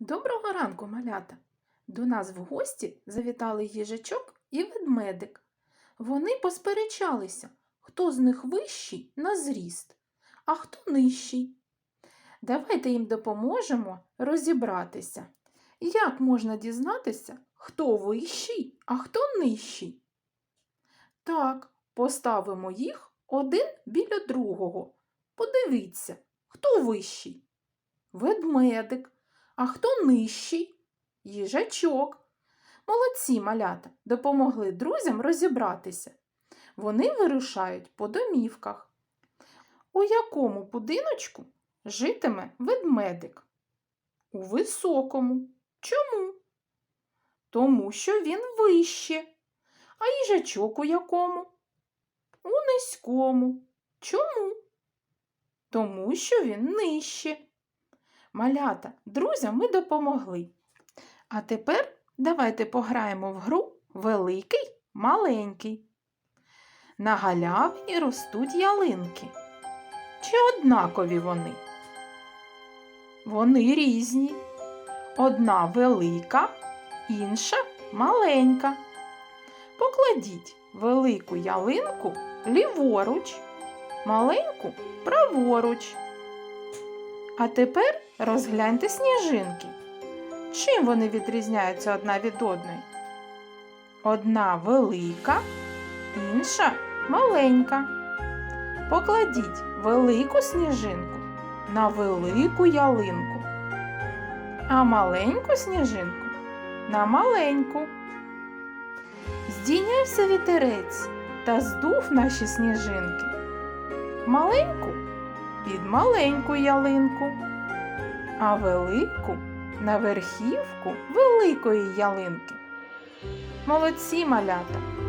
Доброго ранку, малята! До нас в гості завітали їжачок і ведмедик. Вони посперечалися, хто з них вищий на зріст, а хто нижчий. Давайте їм допоможемо розібратися, як можна дізнатися, хто вищий, а хто нижчий. Так, поставимо їх один біля другого. Подивіться, хто вищий? Ведмедик. А хто нижчий? Їжачок. Молодці малята допомогли друзям розібратися. Вони вирушають по домівках. У якому будиночку житиме ведмедик? У високому. Чому? Тому що він вище. А їжачок у якому? У низькому. Чому? Тому що він нижче. Малята, друзям ми допомогли. А тепер давайте пограємо в гру великий, маленький. На галявині ростуть ялинки. Чи однакові вони? Вони різні. Одна велика, інша маленька. Покладіть велику ялинку ліворуч, маленьку праворуч. А тепер розгляньте сніжинки. Чим вони відрізняються одна від одної? Одна велика, інша маленька. Покладіть велику сніжинку на велику ялинку, а маленьку сніжинку на маленьку. Здійнявся вітерець та здув наші сніжинки. Маленьку під маленьку ялинку, а велику на верхівку великої ялинки. Молодці малята!